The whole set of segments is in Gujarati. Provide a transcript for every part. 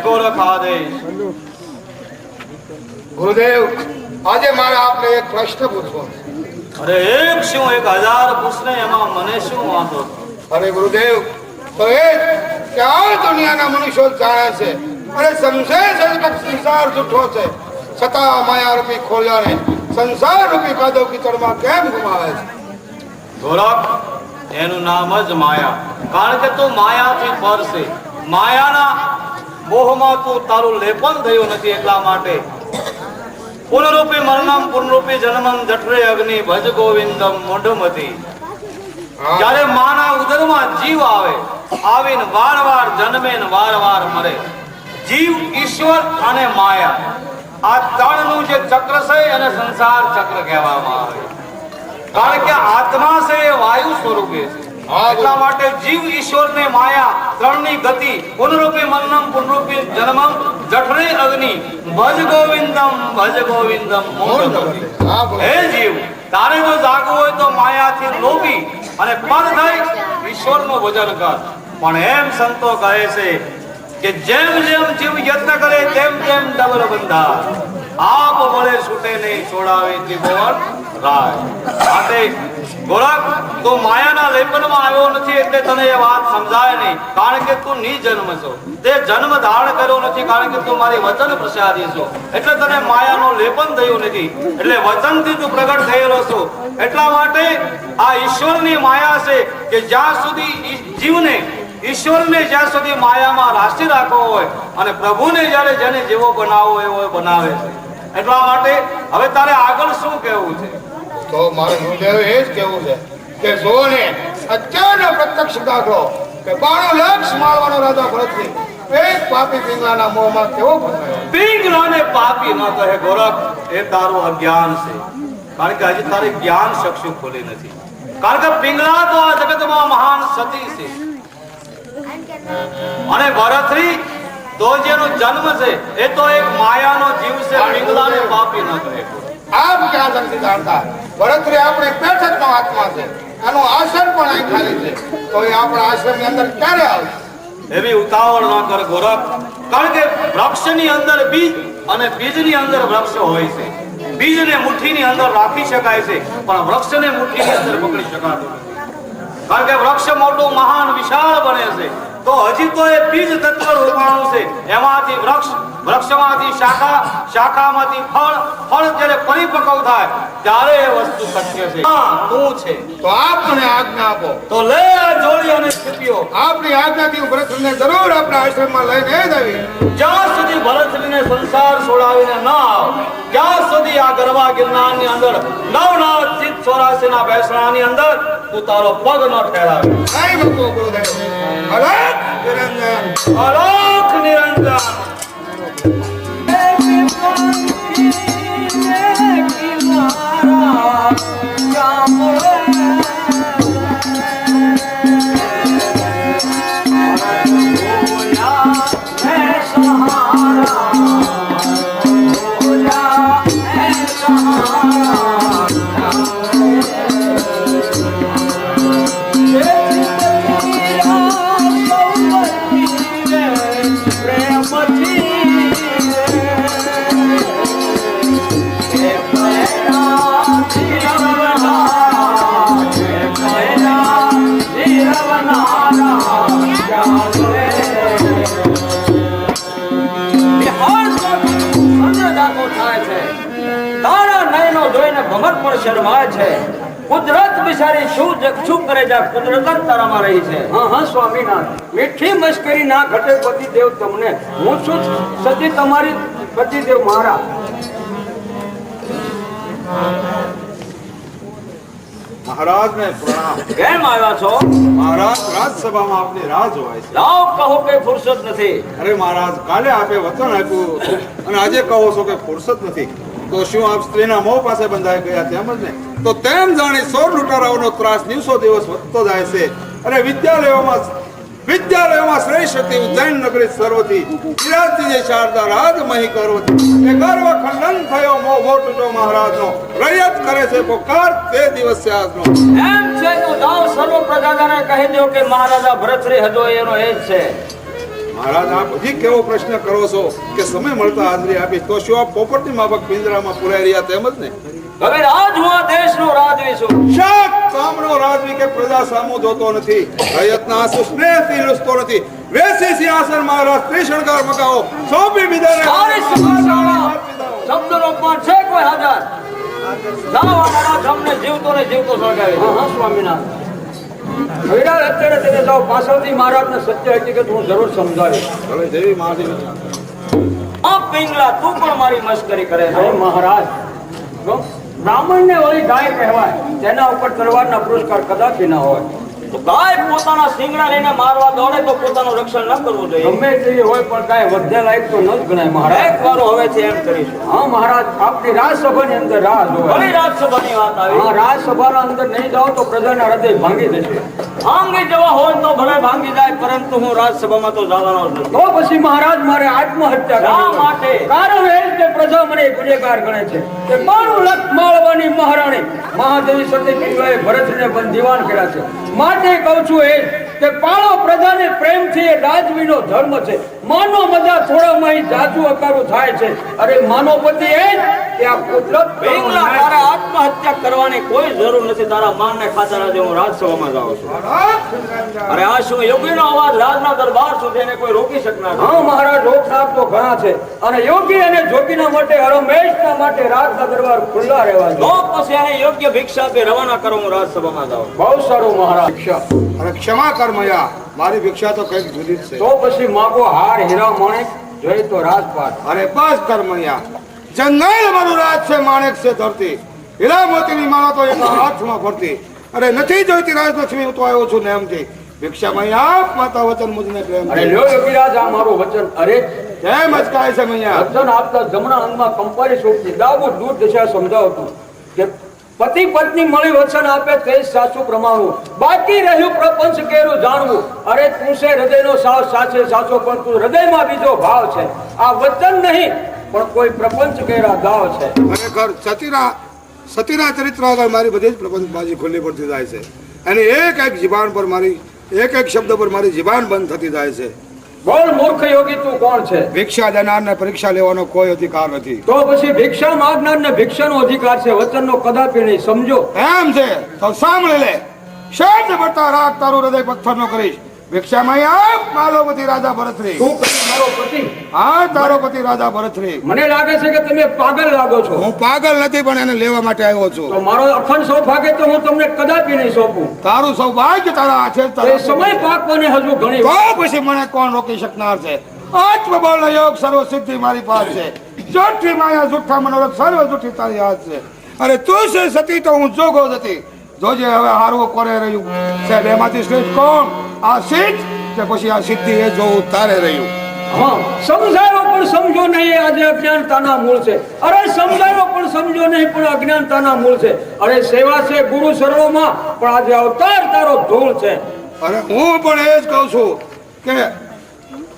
ગોરખ આદેશ ગુરુદેવ આજે મારે આપને એક પ્રશ્ન પૂછવો અરે એક શું એક હજાર પૂછને એમાં મને શું વાંધો? અરે ગુરુદેવ તો એ જ કે આ દુનિયાના મનુષ્યો જાણે છે અને સમજે છે કે સંસાર જૂઠો છે. છતાં માયા રૂપી ખોલ્યાને સંસાર રૂપી કાદવ કીચડમાં કેમ ગુમાવે છે? ગોરખ એનું નામ જ માયા. કારણ કે તું માયાથી પર છે. માયાના મોહમાં તું તારું લેપન થયું નથી એટલા માટે. પુનરૂપી મરણમ પુનરૂપી જન્મમ જઠરે અગ્નિ ભજ ગોવિંદમ મોઢમતી. જ્યારે માના ઉદરમાં જીવ આવે આવીને વાર વાર જન્મે ને વાર વાર મરે. જીવ ઈશ્વર અને માયા. આ ત્રણનું જે ચક્ર છે એને સંસાર ચક્ર કહેવામાં આવે. કારણ કે આત્મા છે એ વાયુ સ્વરૂપે છે. એટલા માટે જીવ ઈશ્વર ને માયા ત્રણની ગતિ પુનરૂપી મનમ પુનરૂપી જન્મમ જઠરે અગ્નિ ભજ ગોવિંદમ ભજ ગોવિંદમ. હે જીવ તારે જો જાગવું હોય તો માયાથી લોભી અને પર થઈ ઈશ્વરનું ભજન કર. પણ એમ સંતો કહે છે કે જેમ જેમ જીવ યત્ન કરે તેમ તેમ ડબલ બંધા આપ વળે છૂટે નહીં, છોડાવે ત્રિભુવન રાજ માટે ગોરખ તું માયાના લેપનમાં આવ્યો નથી એટલે તને એ વાત સમજાય નહીં. કારણ કે તું ની જન્મ છો. તે જન્મ ધારણ કર્યો નથી કારણ કે તું મારી વચન પ્રસાદી છો. એટલે તને માયાનો લેપન થયું નથી. એટલે વચનથી તું પ્રગટ થયેલો છો. એટલા માટે આ ઈશ્વરની માયા છે કે જ્યાં સુધી જીવને, ઈશ્વરને જ્યાં સુધી માયામાં રાશિ રાખવો હોય અને પ્રભુને જ્યારે જેને જેવો બનાવવો એવો બનાવે છે. એટલા માટે હવે તારે આગળ શું કહેવું છે? તો મારે ગુરુદેવ એ જ કહેવું છે કે જો ને અત્યારનો પ્રત્યક્ષ દાખલો કે બાણું લક્ષ મારવાનો રાજા ભરતસિંહ એક પાપી પિંગલાના મોહમાં કેવો પિંગલાને પાપી ન કહે ગોરખ એ તારું અજ્ઞાન છે. કારણ કે હજી તારી જ્ઞાન શક્ષુ ખોલી નથી. કારણ કે પિંગલા તો આ જગતમાં મહાન સતી છે. અને ભરતરી તો જેનો જન્મ છે એ તો એક માયાનો જીવ છે પિંગલાને પાપી ન કહે આમ ક્યાં નથી જાણતા? ભરતરી આપણે પેઠકનો આત્મા છે. એનું આશ્રમ પણ અહીં ખાલી છે. તો એ આપણા આશ્રમની અંદર ક્યારે આવશે? એવી ઉતાવળ ન કર ગોરખ. કારણ કે વૃક્ષની અંદર બીજ અને બીજની અંદર વૃક્ષ હોય છે. બીજને મુઠ્ઠીની અંદર રાખી શકાય છે પણ વૃક્ષને મુઠ્ઠીની અંદર પકડી શકાતું કારણ કે વૃક્ષ મોટું મહાન વિશાળ બને છે. તો હજી તો એ બીજ તત્વ રોપાણું છે. એમાંથી વૃક્ષ વૃક્ષમાંથી શાખા શાખામાંથી ફળ ફળ જ્યારે પરિપક્વ થાય ત્યારે એ વસ્તુ શક્ય છે. તું છે. તો આપ આજ્ઞા આપો. તો લે આ જોડી અને સ્થિતિઓ. આપની આજ્ઞાથી ભરતને જરૂર આપણા આશ્રમમાં લઈને જ આવી. જ્યાં સુધી ભરતરીને સંસાર છોડાવીને ન આવ ત્યાં સુધી આ ગરવા ગિરનારની અંદર નવનાથ ચિત ચોરાસીના બેસણાની અંદર તું તારો પગ ન ઠેરાવે નહીં ગુરુદેવ નિરંજન. અલોક નિરંજન. Yeah. શરમાય છે. કુદરત બિચારી શું શું કરે છે? કુદરત જ તારામાં રહી છે. હા હા સ્વામિનાથ મીઠી મશ્કરી ના ઘટે પતિદેવ તમને. હું છું સતી તમારી પતિદેવ મારા મહારાજને પ્રણામ. કેમ આવ્યા છો? મહારાજ રાજસભામાં આપની રાહ જોવાય છે. લાવ કહો કે ફુરસત નથી. અરે મહારાજ કાલે આપે વચન આપ્યું અને આજે કહો છો કે ફુરસત નથી. શું આપ સ્ત્રીના મોહ પાસે બંધાઈ ગયા તેમ જ ને? તો તેમ જાણી સોર લૂંટારાઓનો ત્રાસ દિવસો દિવસ વધતો જાય છે. અને વિદ્યાલયોમાં વિદ્યાલયોમાં શ્રેષ્ઠ હતી ઉજ્જૈન નગરી સર્વથી વિરાજતી જે શારદા રાજમહી કરવતી. એ ગર્વ ખંડન થયો મો મોહ તૂટો મહારાજનો. રૈયત કરે છે પોકાર તે દિવસ છે આજનો. એમ છે તો દાવ સર્વ પ્રજાજને કહી દો કે મહારાજા ભરતશ્રી હજો એનો એ છે. મહારાજ આપ હજી કેવો પ્રશ્ન કરો છો? કે સમય મળતા હાજરી આપીશ તો શું આપ પોપટની માફક પિંજરામાં પુરાઈ રહ્યા તેમ જ ને? હવે રાજ હું આ દેશનો રાજવી છું. શક! કામનો રાજવી કે પ્રજા સામો જોતો નથી. પ્રયત્ન આંસુ સ્નેહથી લૂછતો નથી. વેસી સિંહાસન મહારાજ ત્રી શણગાર મગાવો. સોંપી બીજાને. સારી સુભાષાળા શબ્દનો અપમાન છે કોઈ હાજર? લાવો મારા જમને જીવતો ને જીવતો સળગાવી હા હા સ્વામિનારાયણ. વિરાટ અત્યારે તેને જાઓ પાછળથી મહારાજને સત્ય હકીકત હું જરૂર સમજાવીશ. હવે દેવી મહાદેવ આ પિંગલા તું પણ મારી મસ્કરી કરે છે. મહારાજ બ્રાહ્મણ ને ઓલી ગાય કહેવાય. તેના ઉપર તલવારના પુરસ્કાર કદાચ ના હોય. તો ગાય પોતાના સિંગડા લઈને મારવા દોડે તો પોતાનું રક્ષણ ન કરવું જોઈએ. ગમે તેવી હોય પણ ગાય વધે લાયક તો ન જ ગણાય મહારાજ. એક વારો હવે છે એમ કરીશું. હા મહારાજ આપની રાજસભાની અંદર રાહ જોવે. ઘણી રાજસભાની વાત આવી. હા રાજસભાના અંદર નહીં જાઓ તો પ્રજાના હૃદય ભાંગી જશે. ભાંગી જવા હોય તો ભલે ભાંગી જાય પરંતુ હું રાજસભામાં તો જવાનો જ તો પછી મહારાજ મારે આત્મહત્યા શા માટે? કારણ એ કે પ્રજા મને ગુનેગાર ગણે છે કે મારું લાખ માળવાની મહારાણી મહાદેવી સતી ભરતને બંધીવાન કર્યા છે. માટે કહું છું એ કે પાળો પ્રજાને પ્રેમથી એ રાજવીનો ધર્મ છે. માનો મજા થોડામાં જાજુ અકારું થાય છે. અરે માનો પતિ એ કે આ કુદરત બેંગલા તારા આત્મહત્યા કરવાની કોઈ જરૂર નથી. તારા માનને ખાતા આજે હું રાજસભામાં જાઉં છું. અરે આ શું યોગીનો અવાજ રાજના દરબાર સુધી એને કોઈ રોકી શકનાર હા મહારાજ લોકનાથ તો ઘણા છે. અને યોગી અને જોગીના માટે હરમેશના માટે રાજના દરબાર ખુલ્લા રહેવા તો પછી એને યોગ્ય ભિક્ષા રવાના કરો હું રાજસભામાં જાઉં બહુ સારું મહારાજ. અરે ક્ષમા કર મયા. મારી ભિક્ષા તો કંઈક જુદી છે. તો પછી માગો હાર હીરા માણેક જોઈ તો રાજપાટ. અરે બસ કર મયા જંગલ મારું રાજ છે માણેક છે ધરતી. હીરા મોતીની માળા તો એના હાથમાં ફરતી. અરે નથી જોઈતી રાજલક્ષ્મી હું તો આવ્યો છું નેમથી ભિક્ષા મૈયા આપ માતા વચન મુજને પ્રેમ અરે લ્યો યોગીરાજ આ મારું વચન. અરે કેમ અચકાય છે મૈયા? વચન આપતા જમણા અંગમાં કંપારી શોધતી દાબુ દૂર દિશા સમજાવતું કે પતિ પત્ની મળી વચન આપે તે સાસુ સાચું પ્રમાણવું બાકી રહ્યું પ્રપંચ કેરું જાણવું. અરે તું છે હૃદયનો સાવ સાચે સાચો, પણ તું હૃદયમાં બીજો ભાવ છે. આ વચન નહીં, પણ કોઈ પ્રપંચ કેરા દાવ છે. ખરેખર સતીરા સતીરા ચરિત્ર આગળ મારી બધી જ પ્રપંચબાજી ખુલ્લી પડતી જાય છે. અને એક એક જીવાન પર મારી એક એક શબ્દ પર મારી જીવાન બંધ થતી જાય છે. બોલ મૂર્ખ યોગી તું? કોણ છે? ભિક્ષા દેનારને પરીક્ષા લેવાનો કોઈ અધિકાર નથી. તો પછી ભિક્ષા માગનાર ને ભિક્ષાનો અધિકાર છે વચનનો કદાપી નહીં સમજો. એમ છે. તો સાંભળી લે. શબ્દ બતા રાગ તારું હૃદય પથ્થર નો કરીશ. ભિક્ષામાં આપ માલોપતિ રાજા ભરતરી તું કરી મારો પતિ હા તારો પતિ રાજા ભરતરી મને લાગે છે કે તમે પાગલ લાગો છો. હું પાગલ નથી પણ એને લેવા માટે આવ્યો છું. તો મારો અખંડ સૌભાગ્ય તો હું તમને કદાપી નહીં સોંપું. તારું સૌભાગ્ય તારા આછે તારો સમય પાકવાને હજુ ઘણી તો પછી મને કોણ રોકી શકનાર છે? આત્મબળ યોગ સર્વ સિદ્ધિ મારી પાસે છે. જૂઠી માયા જૂઠા મનોરથ સર્વ જૂઠી તારી હાથ છે. અરે તું છે સતી તો હું જોગો જતી. જોજે હવે હારવો કોરે રહ્યું? સાહેબ એમાંથી શ્રેષ્ઠ કોણ? આ સિદ્ધ? કે પછી આ સિદ્ધિ એ જોવું તારે રહ્યું? હા, સમજાયો પણ સમજો નહીં, આજે અજ્ઞાનતાના મૂળ છે. અરે, સમજાયો પણ સમજો નહીં, પણ અજ્ઞાનતાના મૂળ છે. અરે, સેવા છે ગુરુ સર્વમાં, પણ આજે અવતાર તારો ધૂળ છે. અરે, હું પણ એ જ કહું છું કે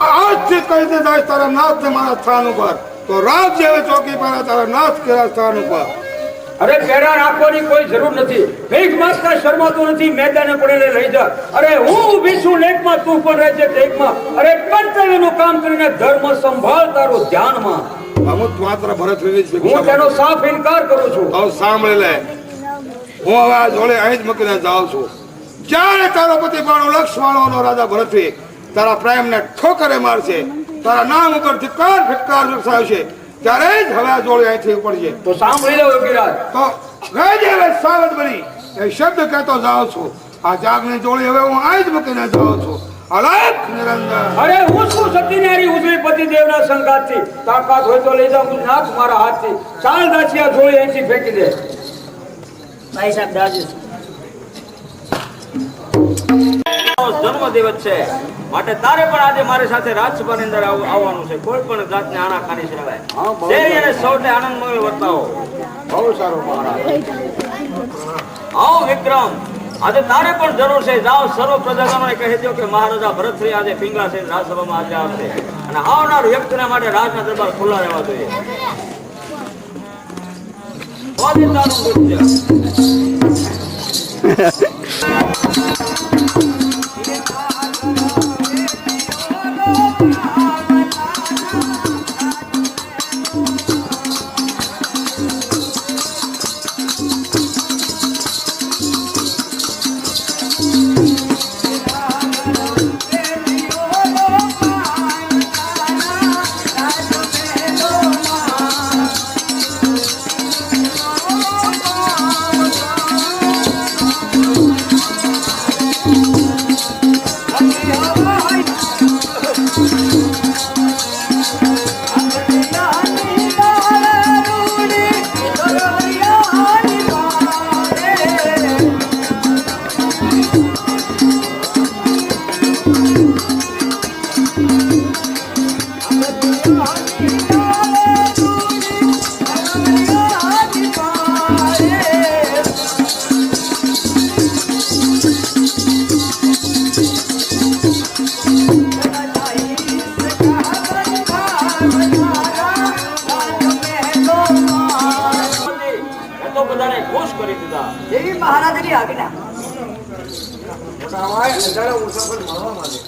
આજથી કહી દે તારા નાથ મારા સ્થાન ઉપર? તો રાત જેવી ચોકી પર તારા નાથ કેરા સ્થાન ઉપર. અરે પેરા રાખવાની કોઈ જરૂર નથી. ભીખ માસ્તા શરમાતો નથી મેદાને પડેલે લઈ જા. અરે હું ઊભી છું લેખમાં તું પણ રહેજે ટેકમાં અરે કર્તવ્યનું કામ કરીને ધર્મ સંભાળ તારું ધ્યાનમાં. અમુક માત્ર ભરત હું તેનો સાફ ઇનકાર કરું છું. હવે સાંભળી લે. હું હવે આ જોડે અહીં જ મૂકીને જાઉં છું. જ્યારે તારો પતિ બાણું રાજા ભરતવી તારા પ્રેમને ઠોકરે મારશે તારા નામ ઉપર ધિક્કાર ફિટકાર વરસાવશે ત્યારે જ હવે આ જોડે અહીંથી ઉપડજે તો સાંભળી લો તો રહેજે હવે સાવધ બની. એ શબ્દ કહેતો જાઉં છું. આ જાગની જોડી હવે હું જ મૂકીને જાઉં છું. અલગ નિરંજન. અરે હું શું સતીનારી ઉજવી પતિ દેવના સંગાતથી. તાકાત હોય તો લઈ જાઉં નાથ મારા હાથથી. ચાલ દાસી આ જોડી અહીંથી ફેંકી દે. ભાઈ સાહેબ દાદી જન્મદિવસ છે. માટે તારે પણ આજે મારી સાથે રાજસભાની અંદર આવવાનું છે. કોઈ પણ જાતની આણાખાની ખાની સિવાય બહુ શેરી અને સૌને આનંદમય વર્તાવો. બહુ સારું મહારાજ. આવો વિક્રમ. આજે તારે પણ જરૂર છે. જાઓ સર્વ પ્રજાજનોને કહી દો કે મહારાજા ભરતશ્રી આજે પિંગલા છે રાજસભામાં આજે આવશે. અને આવનાર વ્યક્તિના માટે રાજના દરબાર ખુલ્લા રહેવા જોઈએ.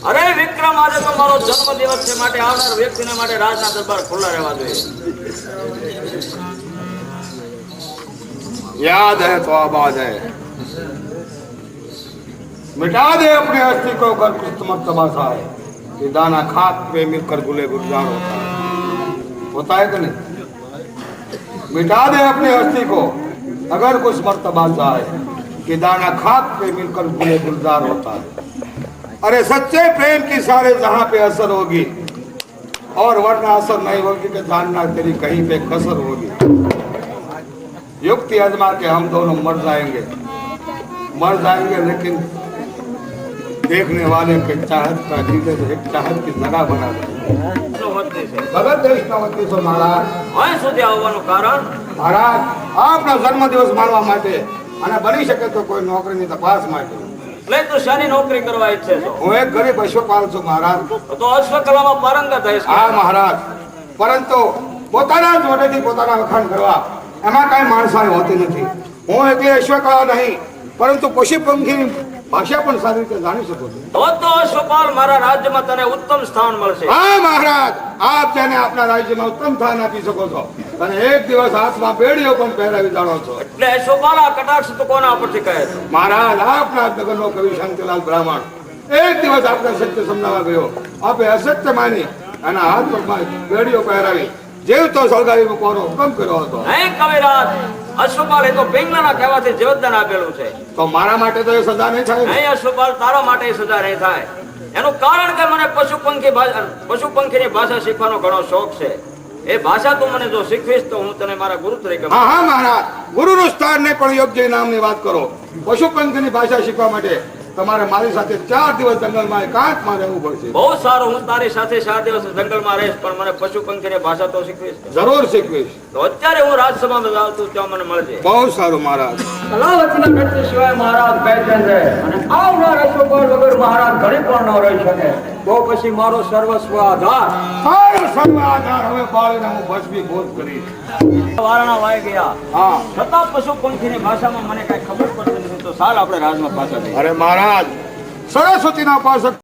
અરે વિક્રમ આજે તો મારો જન્મ દિવસ છે માટે આવનાર વ્યક્તિને માટે રાજના દરબાર ખુલ્લા રહેવા જોઈએ याद है तो अब आ जाए मिटा दे अपने अस्थि को कर किस्मत तमाशा है ये दाना खाक पे मिलकर गुले गुलजार होता है होता है कि नहीं मिटा दे अपने अस्थि को अगर कुछ मर्तबा है कि दाना खाक पे मिलकर गुले गुलजार होता है अरे सच्चे प्रेम की सारे जहां पे असर होगी और वरना असर नहीं होगी कि जानना तेरी कहीं पे कसर होगी युक्ति आजमा के हम दोनों मर जाएंगे मर जाएंगे लेकिन देखने वाले के चाहत का दिल एक चाहत की जगह बना दे એટલું વધે છે ભગત વૈષ્ણવતી છો મહારાજ અહીં સુધી આવવાનું કારણ મહારાજ આપનો જન્મદિવસ માણવા માટે અને બની શકે તો કોઈ નોકરીની તપાસ માટે. એટલે તું શાની નોકરી કરવા ઈચ્છે છો? હું એક ગરીબ અશ્વપાલ છું મહારાજ. તો અશ્વકલામાં પારંગત હશે હા મહારાજ. પરંતુ પોતાના જ વટેથી પોતાના વખાણ કરવા એમાં કાંઈ માણસાઈ હોતી નથી. હું એકલી અશ્વકળા નહીં પરંતુ પશુ પંખીની ભાષા પણ સારી રીતે જાણી શકો છો. તો તો અશ્વપાલ મારા રાજ્યમાં તને ઉત્તમ સ્થાન મળશે. હા મહારાજ આપ જેને આપના રાજ્યમાં ઉત્તમ સ્થાન આપી શકો છો. અને એક દિવસ હાથમાં બેડીઓ પણ પહેરાવી જાણો છો. એટલે અશ્વપાલ આ કટાક્ષ તો કોના પરથી કહે છે? મહારાજ આપના નગરનો કવિ શાંતિલાલ બ્રાહ્મણ. એક દિવસ આપણે સત્ય સમજાવવા ગયો. આપે અસત્ય માની અને હાથ પગમાં બેડીઓ પહેરાવી જેવ તો સળગાવી મૂકવાનો હુકમ કર્યો હતો. હે કવિરાજ અશ્વપાલ એ તો પિંગલાના કહેવાથી જીવતદાન આપેલું છે. તો મારા માટે તો એ સજા નહીં થાય નહીં અશ્વપાલ તારા માટે એ સજા નહીં થાય. એનું કારણ કે મને પશુ પંખી ભાષા પશુ પંખીની ભાષા શીખવાનો ઘણો શોખ છે. એ ભાષા તું મને જો શીખવીશ તો હું તને મારા ગુરુ તરીકે હા હા મહારાજ. ગુરુનું સ્થાન ને પણ યોગ્ય નામની વાત કરો. પશુ પંખીની ભાષા શીખવા માટે તમારે મારી સાથે ચાર દિવસ જંગલમાં એકાંતમાં રહેવું પડશે. બહુ સારું હું તારી સાથે ચાર દિવસ જંગલમાં રહીશ પણ મને પશુ પંખીની ભાષા તો શીખવીશ. જરૂર શીખવીશ. તો અત્યારે હું રાજસભામાં જાઉં છું ત્યાં મને મળજે. બહુ સારું મહારાજ. કલાવતીના નૃત્ય સિવાય મહારાજ બેઠે રહે અને આવનાર અશ્વપાલ વગર મહારાજ ઘડી પણ ન રહી શકે. તો પછી મારો સર્વસ્વ આધાર. મારો સર્વ આધાર. હવે બાળીને હું ભસ્મીભૂત કરીશ. વારણા વાઈ ગયા. હા. છતાં પશુ પંખીની ભાષામાં મને કઈ ખબર નથી તો સાલ આપણે રાજમાં પાછા અરે મહારાજ સરસ્વતીના ઉપાસક